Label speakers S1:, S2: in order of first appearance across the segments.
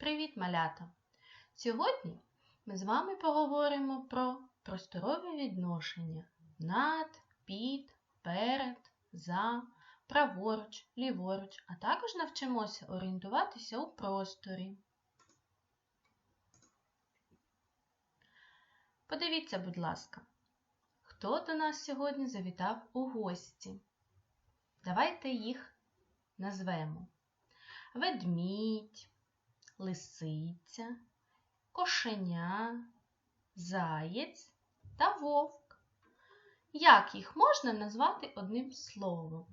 S1: Привіт, малята! Сьогодні ми з вами поговоримо про просторові відношення над, під, перед, за, праворуч, ліворуч, а також навчимося орієнтуватися у просторі. Подивіться, будь ласка, хто до нас сьогодні завітав у гості. Давайте їх назвемо ведмідь, лисиця, кошеня, заєць та вовк. Як їх можна назвати одним словом?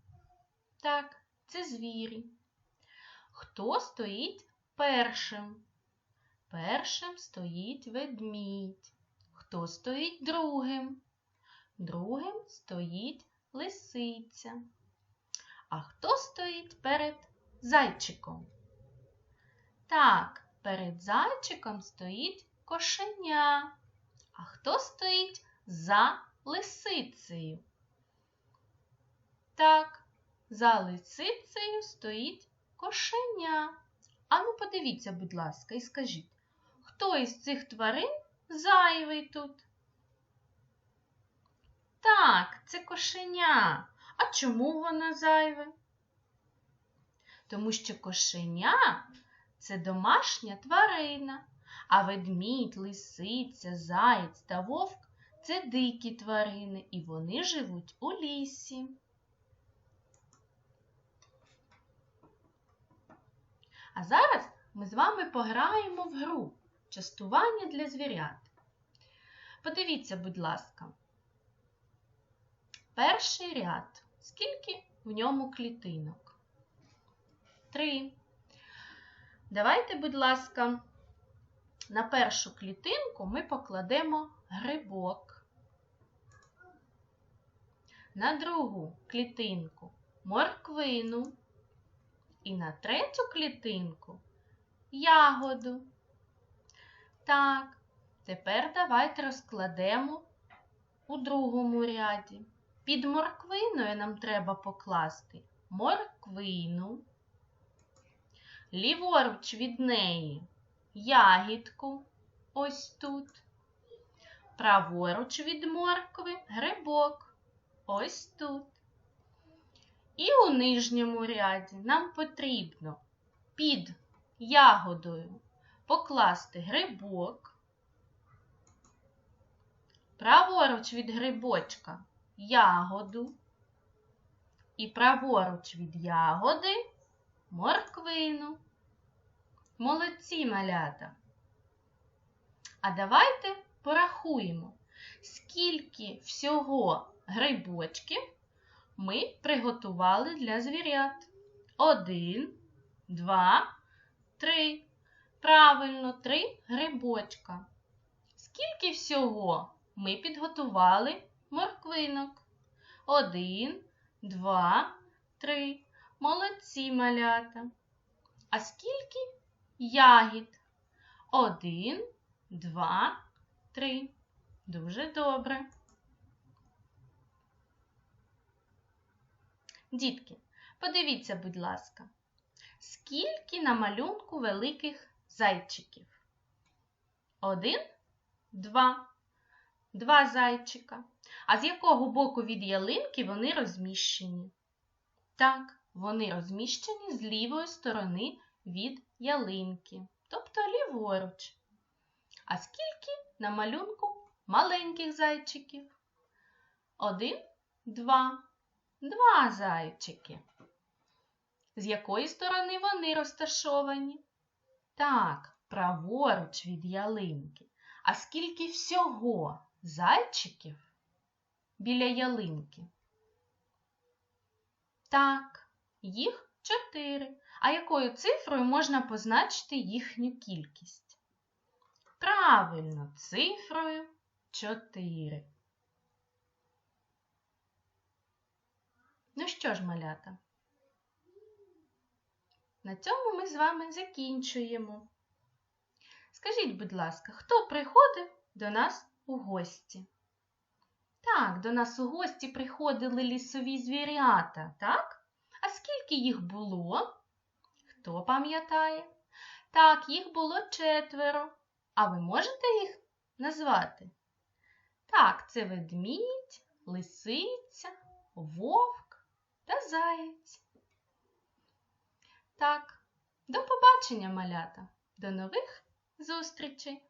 S1: Так, це звірі. Хто стоїть першим? Першим стоїть ведмідь. Хто стоїть другим? Другим стоїть лисиця. А хто стоїть перед зайчиком? Так, перед зайчиком стоїть кошеня. А хто стоїть за лисицею? Так, за лисицею стоїть кошеня. Ану, подивіться, будь ласка, і скажіть, хто із цих тварин зайвий тут? Так, це кошеня. А чому вона зайве? Тому що кошеня це домашня тварина, а ведмідь, лисиця, заєць та вовк це дикі тварини, і вони живуть у лісі. А зараз ми з вами пограємо в гру частування для звірят. Подивіться, будь ласка, перший ряд. Скільки в ньому клітинок? Три. Давайте, будь ласка, на першу клітинку ми покладемо грибок. На другу клітинку морквину. І на третю клітинку ягоду. Так, тепер давайте розкладемо у другому ряді. Під морквиною нам треба покласти морквину, ліворуч від неї ягідку ось тут, праворуч від моркви грибок ось тут. І у нижньому ряді нам потрібно під ягодою покласти грибок, праворуч від грибочка ягоду. І праворуч від ягоди морквину. Молодці малята. А давайте порахуємо, скільки всього грибочків ми приготували для звірят. Один, два, три. Правильно, три грибочка. Скільки всього ми підготували морквинок? Один, два, три. Молодці малята. А скільки ягід? Один, два, три. Дуже добре. Дітки, подивіться, будь ласка, скільки на малюнку великих зайчиків? Один, два. Два зайчика. А з якого боку від ялинки вони розміщені? Так, вони розміщені з лівої сторони від ялинки, тобто ліворуч. А скільки на малюнку маленьких зайчиків? Один, два. Два зайчики. З якої сторони вони розташовані? Так, праворуч від ялинки. А скільки всього зайчиків біля ялинки? Так, їх чотири. А якою цифрою можна позначити їхню кількість? Правильно, цифрою 4. Ну що ж, малята? На цьому ми з вами закінчуємо. Скажіть, будь ласка, хто приходив до нас у гості? Так, до нас у гості приходили лісові звірята, так? А скільки їх було? Хто пам'ятає? Так, їх було четверо. А ви можете їх назвати? Так, це ведмідь, лисиця, вовк та заєць. Так, до побачення, малята. До нових зустрічей!